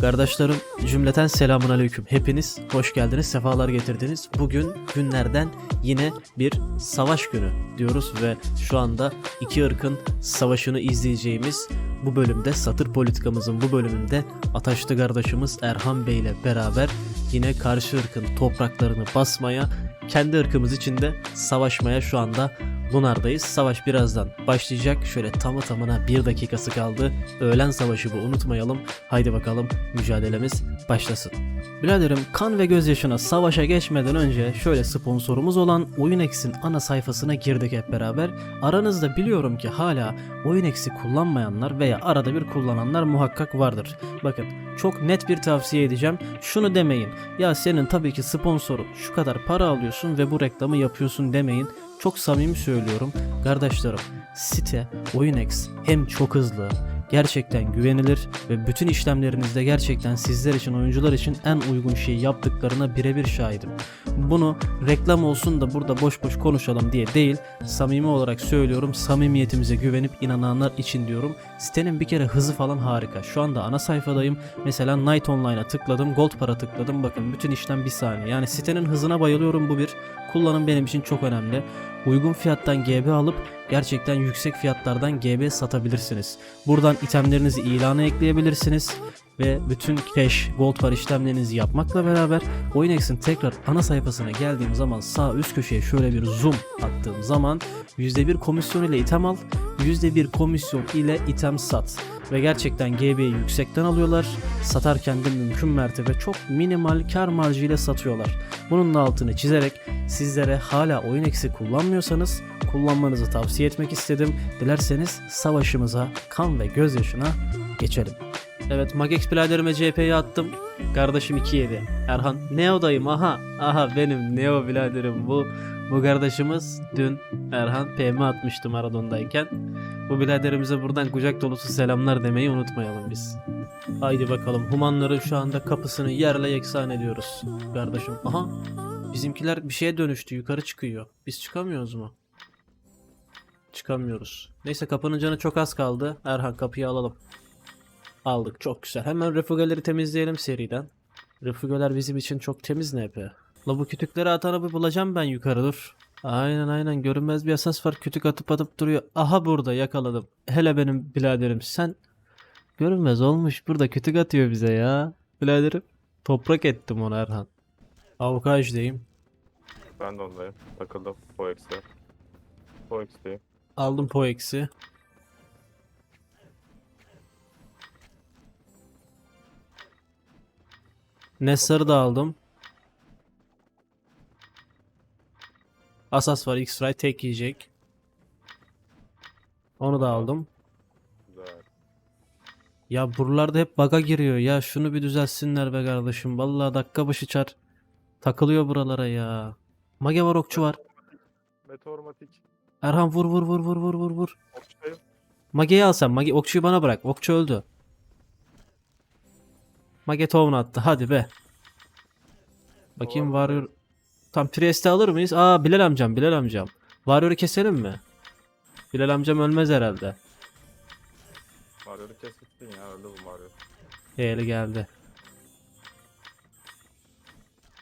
Kardeşlerim cümleten selamun aleyküm. Hepiniz hoş geldiniz, sefalar getirdiniz. Bugün günlerden yine bir savaş günü diyoruz ve şu anda iki ırkın savaşını izleyeceğimiz bu bölümde satır politikamızın bu bölümünde Ataşlı kardeşimiz Erhan Bey ile beraber yine karşı ırkın topraklarını basmaya, kendi ırkımız içinde savaşmaya şu anda Lunar'dayız. Savaş birazdan başlayacak. Şöyle tamı tamına bir dakikası kaldı. Öğlen savaşı bu unutmayalım. Haydi bakalım mücadelemiz başlasın. Biraderim kan ve gözyaşına savaşa geçmeden önce şöyle sponsorumuz olan OyunX'in ana sayfasına girdik hep beraber. Aranızda biliyorum ki hala OyunX'i kullanmayanlar veya arada bir kullananlar muhakkak vardır. Bakın çok net bir tavsiye edeceğim. Şunu demeyin. Ya senin tabii ki sponsorun şu kadar para alıyorsun ve bu reklamı yapıyorsun demeyin. Çok samimi söylüyorum. Kardeşlerim site OyunX hem çok hızlı gerçekten güvenilir ve bütün işlemlerinizde gerçekten sizler için oyuncular için en uygun şeyi yaptıklarına birebir şahidim. Bunu reklam olsun da burada boş boş konuşalım diye değil samimi olarak söylüyorum samimiyetimize güvenip inananlar için diyorum. Sitenin bir kere hızı falan harika. Şu anda ana sayfadayım. Mesela Night Online'a tıkladım. Gold para tıkladım. Bakın bütün işlem bir saniye. Yani sitenin hızına bayılıyorum bu bir. Kullanım benim için çok önemli. Uygun fiyattan GB alıp gerçekten yüksek fiyatlardan GB satabilirsiniz. Buradan itemlerinizi ilana ekleyebilirsiniz ve bütün cash, gold par işlemlerinizi yapmakla beraber OyunX'in tekrar ana sayfasına geldiğim zaman sağ üst köşeye şöyle bir zoom attığım zaman %1 komisyon ile item al, %1 komisyon ile item sat. Ve gerçekten GB'yi yüksekten alıyorlar. Satarken de mümkün mertebe çok minimal kar marjı ile satıyorlar. Bunun da altını çizerek sizlere hala oyun eksi kullanmıyorsanız kullanmanızı tavsiye etmek istedim. Dilerseniz savaşımıza kan ve gözyaşına geçelim. Evet Magex biraderime CHP'yi attım. Kardeşim 2-7. Erhan Neo'dayım aha. Aha benim Neo biraderim bu. Bu kardeşimiz dün Erhan PM atmıştı Maradon'dayken. Bu biraderimize buradan kucak dolusu selamlar demeyi unutmayalım biz. Haydi bakalım Humanların şu anda kapısını yerle yeksan ediyoruz. Kardeşim aha bizimkiler bir şeye dönüştü yukarı çıkıyor. Biz çıkamıyoruz mu? Çıkamıyoruz. Neyse kapının canı çok az kaldı. Erhan kapıyı alalım. Aldık çok güzel. Hemen refugeleri temizleyelim seriden. Refugeler bizim için çok temiz ne yapıyor? La bu kütükleri atanı bir bulacağım ben yukarı dur. Aynen aynen görünmez bir asas var kütük atıp atıp duruyor. Aha burada yakaladım. Hele benim biraderim sen görünmez olmuş burada kütük atıyor bize ya. Biraderim toprak ettim ona Erhan. Avukajdayım. Ben de ondayım. Takıldım Poex'e. Poex'teyim. Aldım Poex'i. Nessar'ı da aldım. Asas var X-Ray tek yiyecek. Onu da aldım. Güzel. Ya buralarda hep bug'a giriyor ya şunu bir düzelsinler be kardeşim. Vallahi dakika başı çar. Takılıyor buralara ya. Mage var okçu var. Meteormatik. Erhan vur vur vur vur vur vur vur. Okçayım. Mage'yi al sen. Mage, okçuyu bana bırak. Okçu öldü. Mage town attı. Hadi be. Bakayım Warrior. Tam Priest'i alır mıyız? Aa Bilal amcam Bilal amcam. Warrior'ı keselim mi? Bilal amcam ölmez herhalde. Mario'yu kes gittin ya öldü bu Mario. Eğli geldi.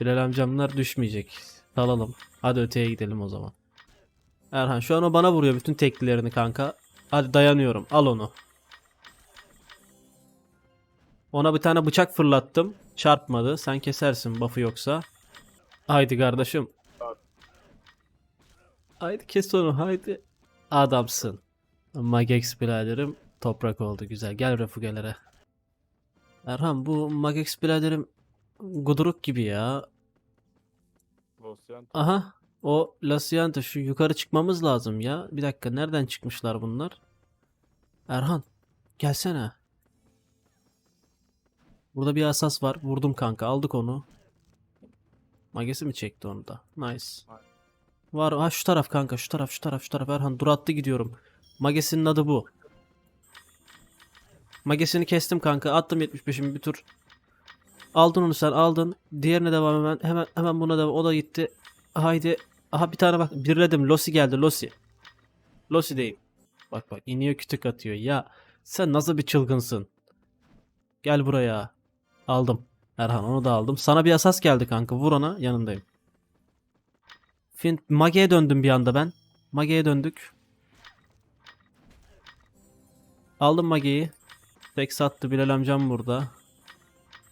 Bilal amcamlar düşmeyecek. Salalım. Hadi öteye gidelim o zaman. Erhan şu an o bana vuruyor bütün teklilerini kanka. Hadi dayanıyorum. Al onu. Ona bir tane bıçak fırlattım. Çarpmadı. Sen kesersin buff'ı yoksa. Haydi kardeşim. Haydi kes onu haydi. Adamsın. Magex biraderim toprak oldu güzel. Gel refugelere. Erhan bu Magex biraderim guduruk gibi ya. Aha o Lasiante şu yukarı çıkmamız lazım ya. Bir dakika nereden çıkmışlar bunlar? Erhan gelsene. Burada bir asas var. Vurdum kanka aldık onu. Magesi mi çekti onu da? Nice. Var ha şu taraf kanka şu taraf şu taraf şu taraf Erhan dur attı gidiyorum. Magesinin adı bu. Magesini kestim kanka attım 75'imi bir tur. Aldın onu sen aldın. Diğerine devam hemen hemen hemen buna devam. O da gitti. Haydi Aha bir tane bak birledim. Losi geldi Losi. Losi değil. Bak bak iniyor kütük atıyor. Ya sen nasıl bir çılgınsın? Gel buraya. Aldım. Erhan onu da aldım. Sana bir asas geldi kanka. Vur ona yanındayım. Fin Mage'ye döndüm bir anda ben. Mage'ye döndük. Aldım Mage'yi. Tek sattı Bilal amcam burada.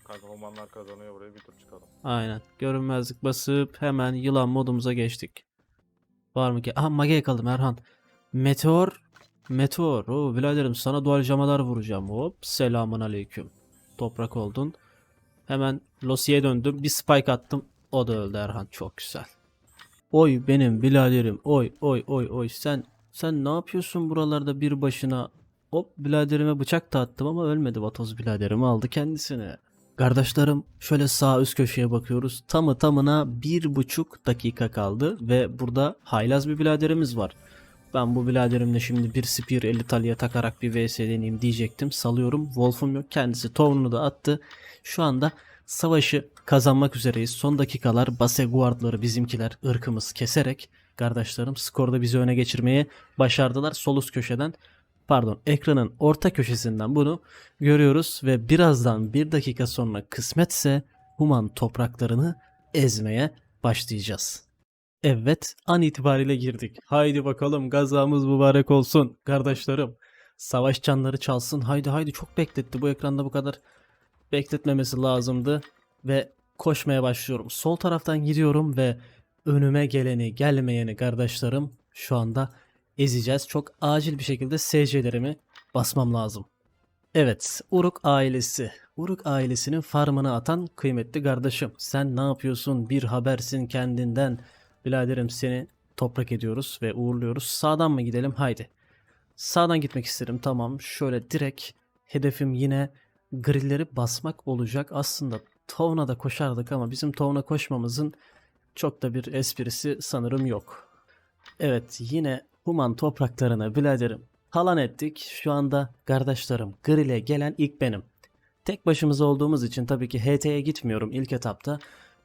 Kanka Humanlar kazanıyor buraya bir tur çıkalım. Aynen. Görünmezlik basıp hemen yılan modumuza geçtik. Var mı ki? Aha Mage'ye kaldım Erhan. Meteor. Meteor. Oo biraderim sana dual jamalar vuracağım. Hop. Selamun aleyküm. Toprak oldun. Hemen Losi'ye döndüm. Bir spike attım. O da öldü Erhan. Çok güzel. Oy benim biraderim. Oy oy oy oy. Sen sen ne yapıyorsun buralarda bir başına? Hop biraderime bıçak da attım ama ölmedi. Vatoz biraderim aldı kendisini. Kardeşlerim şöyle sağ üst köşeye bakıyoruz. Tamı tamına bir buçuk dakika kaldı ve burada haylaz bir biraderimiz var. Ben bu biraderimle şimdi bir Spear 50 talıya takarak bir vs deneyeyim diyecektim. Salıyorum. Wolf'um yok. Kendisi Torn'unu da attı. Şu anda savaşı kazanmak üzereyiz. Son dakikalar Base Guard'ları bizimkiler ırkımız keserek kardeşlerim skorda bizi öne geçirmeye başardılar. Sol üst köşeden pardon ekranın orta köşesinden bunu görüyoruz ve birazdan bir dakika sonra kısmetse Human topraklarını ezmeye başlayacağız. Evet an itibariyle girdik. Haydi bakalım gazamız mübarek olsun kardeşlerim. Savaş çanları çalsın. Haydi haydi çok bekletti bu ekranda bu kadar bekletmemesi lazımdı. Ve koşmaya başlıyorum. Sol taraftan gidiyorum ve önüme geleni gelmeyeni kardeşlerim şu anda ezeceğiz. Çok acil bir şekilde SC'lerimi basmam lazım. Evet, Uruk ailesi. Uruk ailesinin farmını atan kıymetli kardeşim. Sen ne yapıyorsun? Bir habersin kendinden. Biraderim seni toprak ediyoruz ve uğurluyoruz. Sağdan mı gidelim? Haydi. Sağdan gitmek isterim. Tamam. Şöyle direkt hedefim yine grilleri basmak olacak. Aslında Tovna da koşardık ama bizim Tovna koşmamızın çok da bir esprisi sanırım yok. Evet yine Human topraklarına biraderim talan ettik. Şu anda kardeşlerim Grill'e gelen ilk benim. Tek başımıza olduğumuz için tabii ki HT'ye gitmiyorum ilk etapta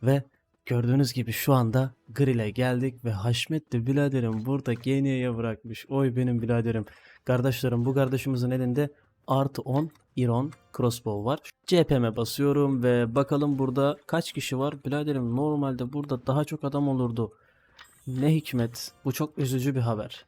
ve gördüğünüz gibi şu anda Grill'e geldik ve Haşmetli biraderim burada Genia'ya bırakmış. Oy benim biraderim. Kardeşlerim bu kardeşimizin elinde artı 10 Iron crossbow var. CPM'e basıyorum ve bakalım burada kaç kişi var. Biraderim normalde burada daha çok adam olurdu. Ne hikmet. Bu çok üzücü bir haber.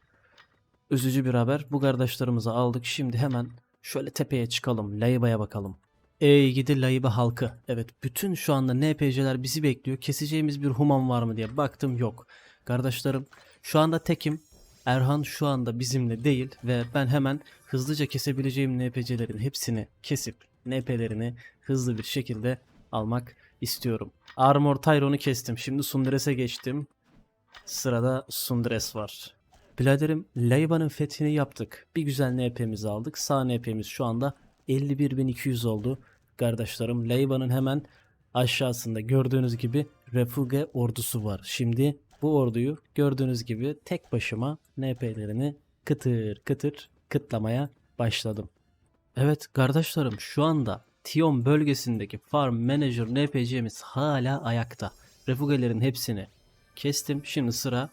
Üzücü bir haber. Bu kardeşlerimizi aldık. Şimdi hemen şöyle tepeye çıkalım. Layba'ya bakalım. Ey gidi Layba halkı. Evet bütün şu anda NPC'ler bizi bekliyor. Keseceğimiz bir human var mı diye baktım yok. Kardeşlerim şu anda tekim. Erhan şu anda bizimle değil ve ben hemen hızlıca kesebileceğim NPC'lerin hepsini kesip NP'lerini hızlı bir şekilde almak istiyorum. Armor Tyron'u kestim. Şimdi Sundres'e geçtim. Sırada Sundres var. Biraderim Layba'nın fethini yaptık. Bir güzel NP'mizi aldık. Sağ NP'miz şu anda 51.200 oldu. Kardeşlerim Layba'nın hemen aşağısında gördüğünüz gibi Refuge ordusu var. Şimdi bu orduyu gördüğünüz gibi tek başıma NP'lerini kıtır kıtır kıtlamaya başladım. Evet kardeşlerim şu anda Tion bölgesindeki Farm Manager NPC'miz hala ayakta. Refugelerin hepsini kestim. Şimdi sıra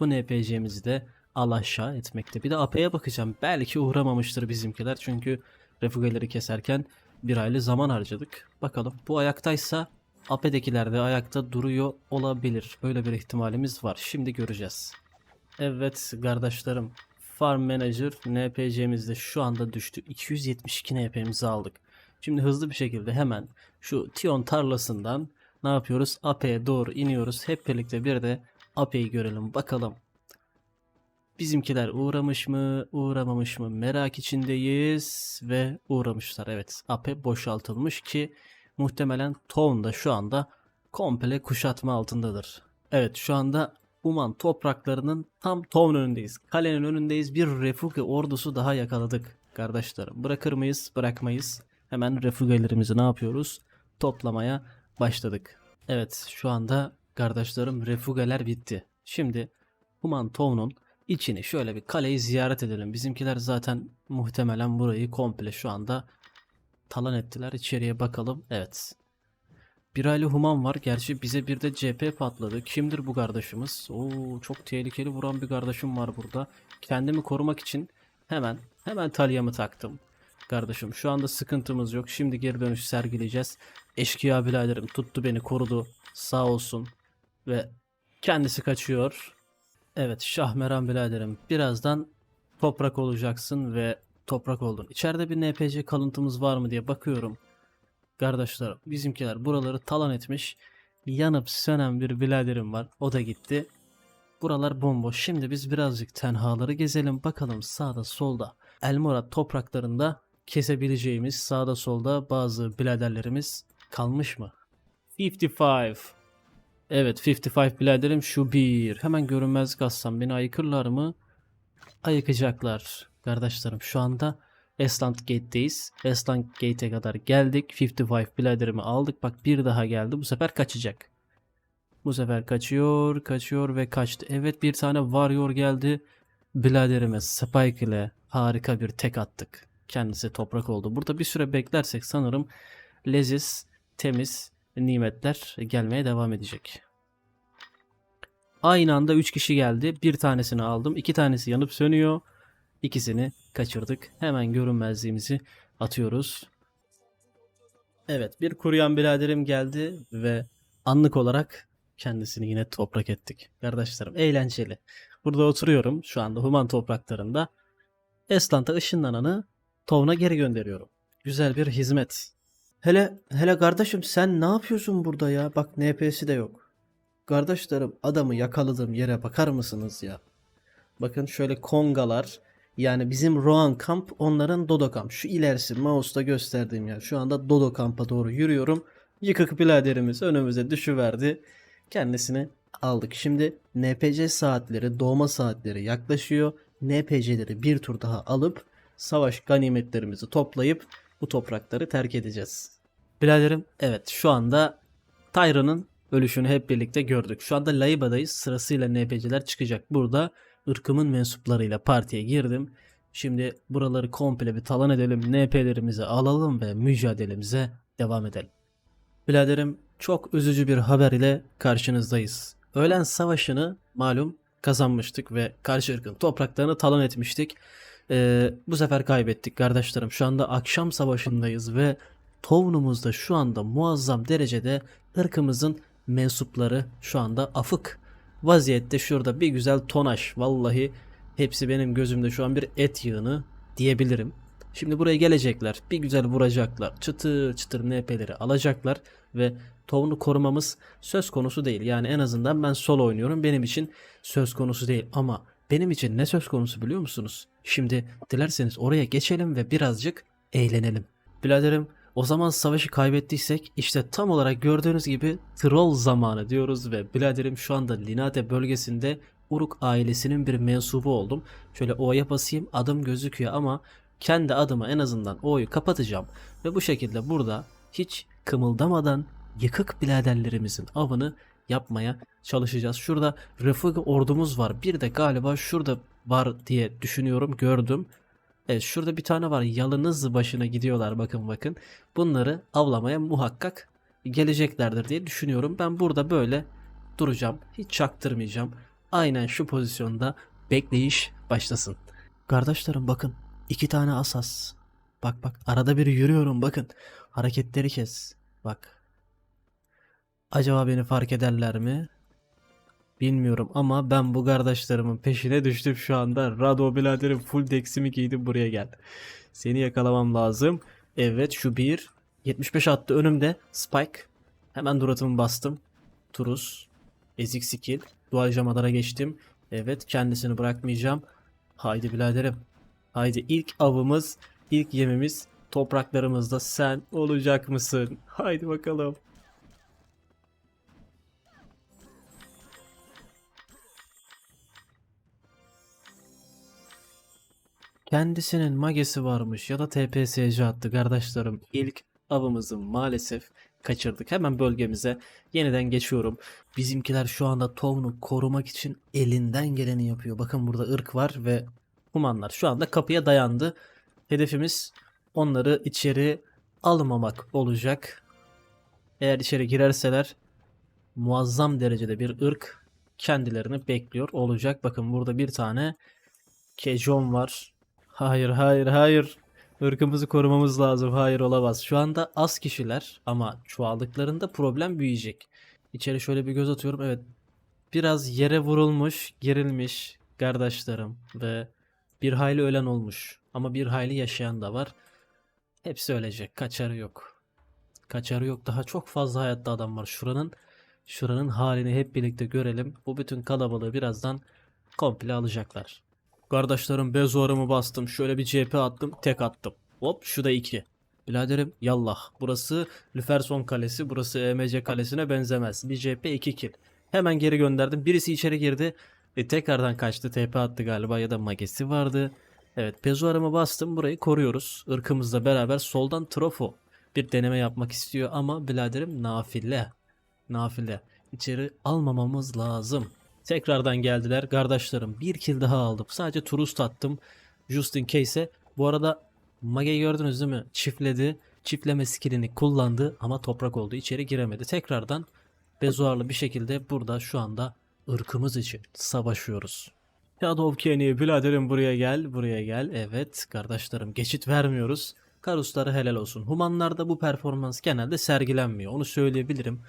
bu NPC'mizi de al aşağı etmekte. Bir de AP'ye bakacağım. Belki uğramamıştır bizimkiler. Çünkü refugeleri keserken bir aylı zaman harcadık. Bakalım bu ayaktaysa AP'dekiler de ayakta duruyor olabilir. Öyle bir ihtimalimiz var. Şimdi göreceğiz. Evet kardeşlerim. Farm Manager NPC'mizde şu anda düştü. 272 NP'mizi aldık. Şimdi hızlı bir şekilde hemen şu Tion tarlasından ne yapıyoruz? AP'ye doğru iniyoruz. Hep birlikte bir de AP'yi görelim bakalım. Bizimkiler uğramış mı, uğramamış mı merak içindeyiz ve uğramışlar. Evet, AP boşaltılmış ki muhtemelen Town da şu anda komple kuşatma altındadır. Evet, şu anda Uman topraklarının tam Town önündeyiz. Kalenin önündeyiz. Bir refuge ordusu daha yakaladık kardeşlerim. Bırakır mıyız? Bırakmayız. Hemen refugelerimizi ne yapıyoruz? Toplamaya başladık. Evet, şu anda kardeşlerim refugeler bitti. Şimdi Human Town'un içini şöyle bir kaleyi ziyaret edelim. Bizimkiler zaten muhtemelen burayı komple şu anda talan ettiler. İçeriye bakalım. Evet. Bir aile human var. Gerçi bize bir de CP patladı. Kimdir bu kardeşimiz? Oo çok tehlikeli vuran bir kardeşim var burada. Kendimi korumak için hemen hemen talyamı taktım. Kardeşim şu anda sıkıntımız yok. Şimdi geri dönüş sergileyeceğiz. Eşkıya biraderim tuttu beni korudu. Sağ olsun. Ve kendisi kaçıyor. Evet Şahmeran biraderim birazdan toprak olacaksın ve toprak oldun. İçeride bir NPC kalıntımız var mı diye bakıyorum. Kardeşlerim bizimkiler buraları talan etmiş. Yanıp sönen bir biraderim var. O da gitti. Buralar bomboş. Şimdi biz birazcık tenhaları gezelim. Bakalım sağda solda Elmora topraklarında kesebileceğimiz sağda solda bazı biraderlerimiz kalmış mı? 55. Evet 55 biraderim şu bir. Hemen görünmezlik assam beni ayıkırlar mı? Ayıkacaklar. Kardeşlerim şu anda Estland Gate'deyiz. Estland Gate'e kadar geldik. 55 biraderimi aldık. Bak bir daha geldi. Bu sefer kaçacak. Bu sefer kaçıyor, kaçıyor ve kaçtı. Evet bir tane Warrior geldi. Biraderime Spike ile harika bir tek attık. Kendisi toprak oldu. Burada bir süre beklersek sanırım leziz, temiz nimetler gelmeye devam edecek. Aynı anda 3 kişi geldi. Bir tanesini aldım. iki tanesi yanıp sönüyor. İkisini kaçırdık. Hemen görünmezliğimizi atıyoruz. Evet bir kuruyan biraderim geldi ve anlık olarak kendisini yine toprak ettik. Kardeşlerim eğlenceli. Burada oturuyorum şu anda Human topraklarında. Esland'a ışınlananı Tovna geri gönderiyorum. Güzel bir hizmet. Hele hele kardeşim sen ne yapıyorsun burada ya? Bak NP'si de yok. Kardeşlerim adamı yakaladığım yere bakar mısınız ya? Bakın şöyle kongalar yani bizim Roan Kamp onların Dodo Kamp. Şu ilerisi mouse'da gösterdiğim yer. Şu anda Dodo Kamp'a doğru yürüyorum. Yıkık biraderimiz önümüze düşüverdi. Kendisini aldık. Şimdi NPC saatleri, doğma saatleri yaklaşıyor. NPC'leri bir tur daha alıp savaş ganimetlerimizi toplayıp bu toprakları terk edeceğiz. Biraderim evet şu anda Tyra'nın ölüşünü hep birlikte gördük. Şu anda Laiba'dayız. Sırasıyla NPC'ler çıkacak. Burada ırkımın mensuplarıyla partiye girdim. Şimdi buraları komple bir talan edelim. NP'lerimizi alalım ve mücadelemize devam edelim. Biraderim çok üzücü bir haber ile karşınızdayız. Öğlen savaşını malum kazanmıştık ve karşı ırkın topraklarını talan etmiştik. Ee, bu sefer kaybettik kardeşlerim. Şu anda akşam savaşındayız ve Tovnumuzda şu anda muazzam derecede ırkımızın mensupları şu anda afık vaziyette. Şurada bir güzel tonaj. Vallahi hepsi benim gözümde şu an bir et yığını diyebilirim. Şimdi buraya gelecekler. Bir güzel vuracaklar. Çıtır çıtır NP'leri alacaklar ve Tovn'u korumamız söz konusu değil. Yani en azından ben solo oynuyorum. Benim için söz konusu değil ama benim için ne söz konusu biliyor musunuz? Şimdi dilerseniz oraya geçelim ve birazcık eğlenelim. Biraderim o zaman savaşı kaybettiysek işte tam olarak gördüğünüz gibi troll zamanı diyoruz ve biraderim şu anda Linate bölgesinde Uruk ailesinin bir mensubu oldum. Şöyle O'ya basayım adım gözüküyor ama kendi adıma en azından O'yu kapatacağım ve bu şekilde burada hiç kımıldamadan yıkık biraderlerimizin avını yapmaya çalışacağız. Şurada Rıfık ordumuz var. Bir de galiba şurada var diye düşünüyorum gördüm. Evet şurada bir tane var. Yalınız başına gidiyorlar bakın bakın. Bunları avlamaya muhakkak geleceklerdir diye düşünüyorum. Ben burada böyle duracağım. Hiç çaktırmayacağım. Aynen şu pozisyonda bekleyiş başlasın. Kardeşlerim bakın. iki tane asas. Bak bak arada bir yürüyorum bakın. Hareketleri kes. Bak. Acaba beni fark ederler mi? Bilmiyorum ama ben bu kardeşlerimin peşine düştüm şu anda. Rado biraderim full deximi giydim buraya gel. Seni yakalamam lazım. Evet şu bir. 75 attı önümde. Spike. Hemen duratımı bastım. Turus. Ezik skill. Dual jamadara geçtim. Evet kendisini bırakmayacağım. Haydi biraderim. Haydi ilk avımız, ilk yemimiz topraklarımızda sen olacak mısın? Haydi bakalım. Kendisinin magesi varmış ya da TPSC attı kardeşlerim. İlk avımızı maalesef kaçırdık. Hemen bölgemize yeniden geçiyorum. Bizimkiler şu anda Tovn'u korumak için elinden geleni yapıyor. Bakın burada ırk var ve humanlar şu anda kapıya dayandı. Hedefimiz onları içeri almamak olacak. Eğer içeri girerseler muazzam derecede bir ırk kendilerini bekliyor olacak. Bakın burada bir tane Kejon var. Hayır hayır hayır. Irkımızı korumamız lazım. Hayır olamaz. Şu anda az kişiler ama çoğaldıklarında problem büyüyecek. İçeri şöyle bir göz atıyorum. Evet. Biraz yere vurulmuş, gerilmiş kardeşlerim ve bir hayli ölen olmuş. Ama bir hayli yaşayan da var. Hepsi ölecek. Kaçarı yok. Kaçarı yok. Daha çok fazla hayatta adam var. Şuranın şuranın halini hep birlikte görelim. Bu bütün kalabalığı birazdan komple alacaklar. Kardeşlerim bezuarımı bastım. Şöyle bir CHP attım. Tek attım. Hop şu da 2. Biraderim yallah. Burası Lüferson Kalesi. Burası EMC Kalesi'ne benzemez. Bir CHP 2 kill. Hemen geri gönderdim. Birisi içeri girdi. Ve tekrardan kaçtı. TP attı galiba ya da magesi vardı. Evet pezuarımı bastım. Burayı koruyoruz. Irkımızla beraber soldan trofo bir deneme yapmak istiyor ama biraderim nafile. Nafile. İçeri almamamız lazım. Tekrardan geldiler. Kardeşlerim bir kill daha aldım. Sadece turist attım. Just in case'e. Bu arada Mage'yi gördünüz değil mi? Çiftledi. Çiftleme skillini kullandı ama toprak oldu. İçeri giremedi. Tekrardan bezuarlı bir şekilde burada şu anda ırkımız için savaşıyoruz. Shadow Kenny biraderim buraya gel buraya gel. Evet kardeşlerim geçit vermiyoruz. Karusları helal olsun. Humanlarda bu performans genelde sergilenmiyor. Onu söyleyebilirim.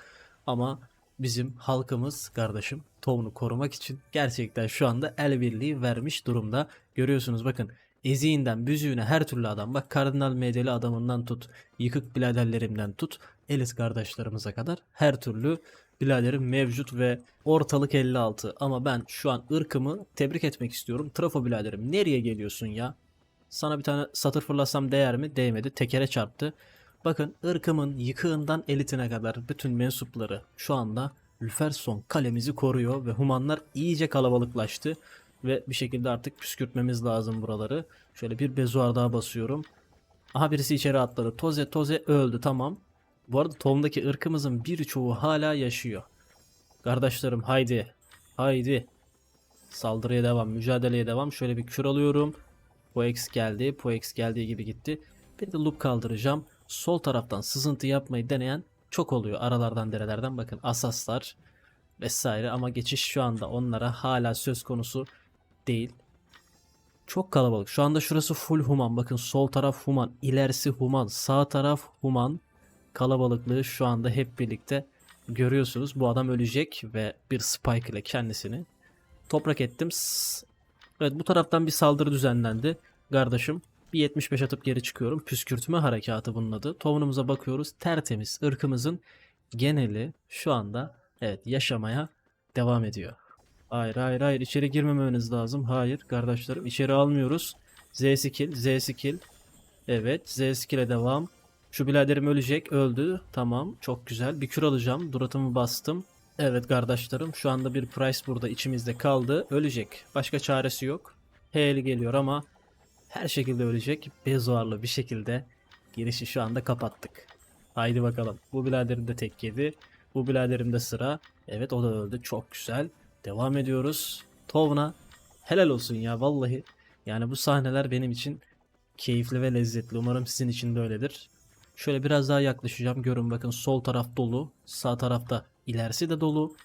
Ama bizim halkımız kardeşim Tom'unu korumak için gerçekten şu anda el birliği vermiş durumda. Görüyorsunuz bakın eziğinden büzüğüne her türlü adam bak kardinal medeli adamından tut yıkık biraderlerimden tut elis kardeşlerimize kadar her türlü biraderim mevcut ve ortalık 56 ama ben şu an ırkımı tebrik etmek istiyorum. Trafo biraderim nereye geliyorsun ya? Sana bir tane satır fırlasam değer mi? Değmedi. Tekere çarptı. Bakın ırkımın yıkığından elitine kadar bütün mensupları şu anda Lüferson kalemizi koruyor ve humanlar iyice kalabalıklaştı. Ve bir şekilde artık püskürtmemiz lazım buraları. Şöyle bir bezuar daha basıyorum. Aha birisi içeri atladı. Toze Toze öldü tamam. Bu arada Tom'daki ırkımızın birçoğu hala yaşıyor. Kardeşlerim haydi. Haydi. Saldırıya devam. Mücadeleye devam. Şöyle bir kür alıyorum. Poex geldi. Poex geldiği gibi gitti. Bir de loop kaldıracağım. Sol taraftan sızıntı yapmayı deneyen çok oluyor. Aralardan derelerden bakın asaslar vesaire ama geçiş şu anda onlara hala söz konusu değil. Çok kalabalık. Şu anda şurası full human. Bakın sol taraf human, ilerisi human, sağ taraf human. Kalabalıklığı şu anda hep birlikte görüyorsunuz. Bu adam ölecek ve bir spike ile kendisini toprak ettim. Evet bu taraftan bir saldırı düzenlendi. Kardeşim bir 75 atıp geri çıkıyorum. Püskürtme harekatı bunun adı. Tohumumuza bakıyoruz. Tertemiz. ırkımızın geneli şu anda evet yaşamaya devam ediyor. Hayır hayır hayır içeri girmemeniz lazım. Hayır kardeşlerim içeri almıyoruz. Z skill Z skill. Evet Z skill'e devam. Şu biraderim ölecek. Öldü. Tamam. Çok güzel. Bir kür alacağım. Duratımı bastım. Evet kardeşlerim. Şu anda bir price burada içimizde kaldı. Ölecek. Başka çaresi yok. Heyeli geliyor ama her şekilde ölecek. Bezuarlı bir şekilde girişi şu anda kapattık. Haydi bakalım. Bu biraderim de tek yedi. Bu biraderim de sıra. Evet o da öldü. Çok güzel. Devam ediyoruz. Tovna. Helal olsun ya vallahi. Yani bu sahneler benim için keyifli ve lezzetli. Umarım sizin için de öyledir. Şöyle biraz daha yaklaşacağım. Görün bakın sol taraf dolu. Sağ tarafta ilerisi de dolu.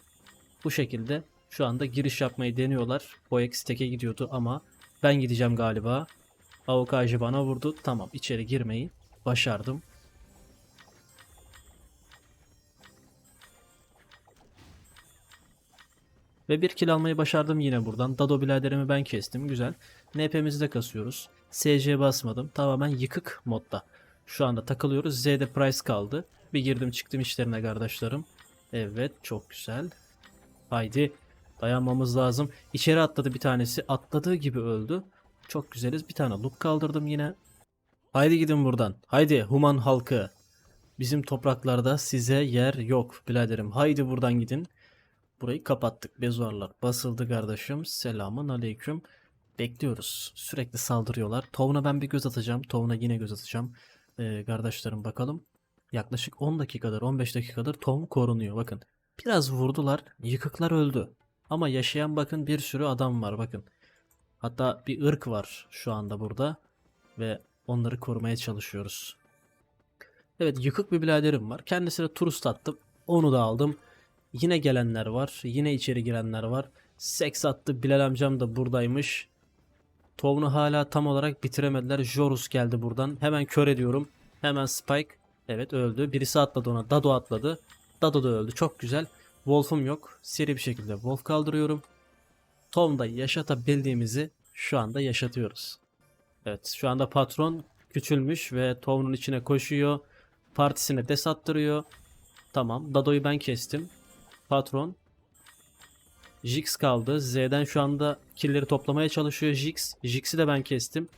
Bu şekilde şu anda giriş yapmayı deniyorlar. Boex teke gidiyordu ama ben gideceğim galiba. Avokajı bana vurdu. Tamam içeri girmeyi başardım. Ve bir kill almayı başardım yine buradan. Dado biraderimi ben kestim. Güzel. NP'mizi de kasıyoruz. SC basmadım. Tamamen yıkık modda. Şu anda takılıyoruz. Z'de price kaldı. Bir girdim çıktım işlerine kardeşlerim. Evet çok güzel. Haydi dayanmamız lazım. İçeri atladı bir tanesi. Atladığı gibi öldü. Çok güzeliz. Bir tane loop kaldırdım yine. Haydi gidin buradan. Haydi human halkı. Bizim topraklarda size yer yok biraderim. Haydi buradan gidin. Burayı kapattık. Bezuarlar basıldı kardeşim. Selamun aleyküm. Bekliyoruz. Sürekli saldırıyorlar. Tovna ben bir göz atacağım. Tovna yine göz atacağım. Ee, kardeşlerim bakalım. Yaklaşık 10 dakikadır 15 dakikadır Tom korunuyor. Bakın. Biraz vurdular. Yıkıklar öldü. Ama yaşayan bakın bir sürü adam var bakın. Hatta bir ırk var şu anda burada. Ve onları korumaya çalışıyoruz. Evet yıkık bir biraderim var. Kendisine turist attım. Onu da aldım. Yine gelenler var. Yine içeri girenler var. Seks attı. Bilal amcam da buradaymış. Tovnu hala tam olarak bitiremediler. Jorus geldi buradan. Hemen kör ediyorum. Hemen Spike. Evet öldü. Birisi atladı ona. Dado atladı. Dado da öldü. Çok güzel. Wolf'um yok. Seri bir şekilde Wolf kaldırıyorum. Tom'da yaşatabildiğimizi şu anda yaşatıyoruz. Evet şu anda patron küçülmüş ve Tom'un içine koşuyor. Partisine des attırıyor. Tamam. Dado'yu ben kestim. Patron. Jix kaldı. Z'den şu anda killleri toplamaya çalışıyor Jix. Jix'i de ben kestim.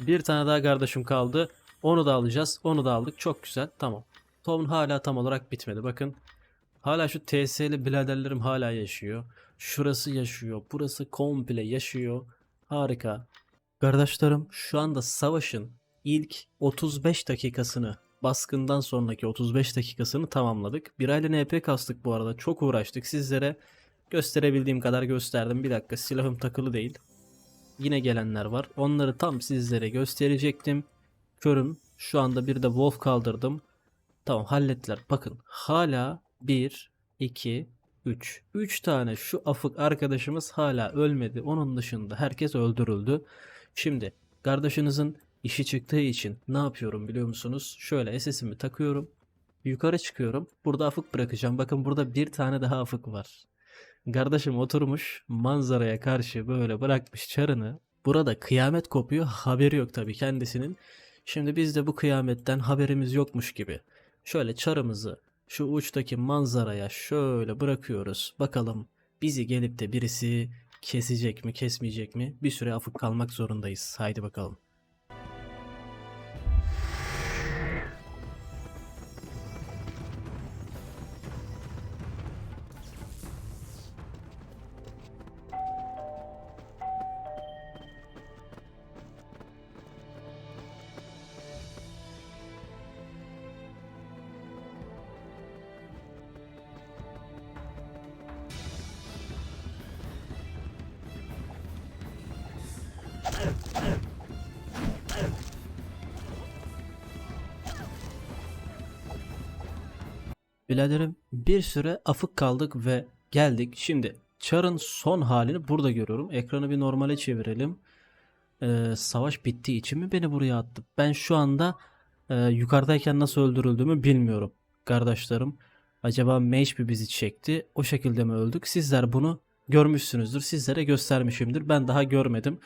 Bir tane daha kardeşim kaldı. Onu da alacağız. Onu da aldık. Çok güzel. Tamam. Tom hala tam olarak bitmedi. Bakın. Hala şu TS'li biraderlerim hala yaşıyor. Şurası yaşıyor. Burası komple yaşıyor. Harika. Kardeşlerim şu anda savaşın ilk 35 dakikasını baskından sonraki 35 dakikasını tamamladık. Bir aile NP kastık bu arada. Çok uğraştık. Sizlere gösterebildiğim kadar gösterdim. Bir dakika silahım takılı değil. Yine gelenler var. Onları tam sizlere gösterecektim. Körüm. Şu anda bir de Wolf kaldırdım. Tamam hallettiler. Bakın hala 1, 2, 3. 3 tane şu afık arkadaşımız hala ölmedi. Onun dışında herkes öldürüldü. Şimdi kardeşinizin işi çıktığı için ne yapıyorum biliyor musunuz? Şöyle SS'imi takıyorum. Yukarı çıkıyorum. Burada afık bırakacağım. Bakın burada bir tane daha afık var. Kardeşim oturmuş manzaraya karşı böyle bırakmış çarını. Burada kıyamet kopuyor. Haberi yok tabii kendisinin. Şimdi biz de bu kıyametten haberimiz yokmuş gibi. Şöyle çarımızı şu uçtaki manzaraya şöyle bırakıyoruz. Bakalım bizi gelip de birisi kesecek mi kesmeyecek mi? Bir süre afık kalmak zorundayız. Haydi bakalım. Biraderim bir süre afık kaldık ve geldik. Şimdi Char'ın son halini burada görüyorum. Ekranı bir normale çevirelim. Ee, savaş bittiği için mi beni buraya attı? Ben şu anda e, yukarıdayken nasıl öldürüldüğümü bilmiyorum. Kardeşlerim acaba Mage mi bizi çekti? O şekilde mi öldük? Sizler bunu görmüşsünüzdür. Sizlere göstermişimdir. Ben daha görmedim.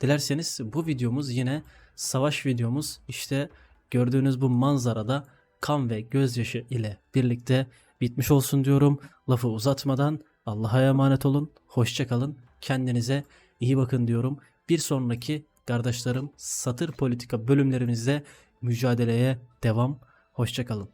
Dilerseniz bu videomuz yine savaş videomuz. İşte gördüğünüz bu manzarada kan ve gözyaşı ile birlikte bitmiş olsun diyorum. Lafı uzatmadan Allah'a emanet olun. Hoşça kalın. Kendinize iyi bakın diyorum. Bir sonraki kardeşlerim satır politika bölümlerimizde mücadeleye devam. Hoşça kalın.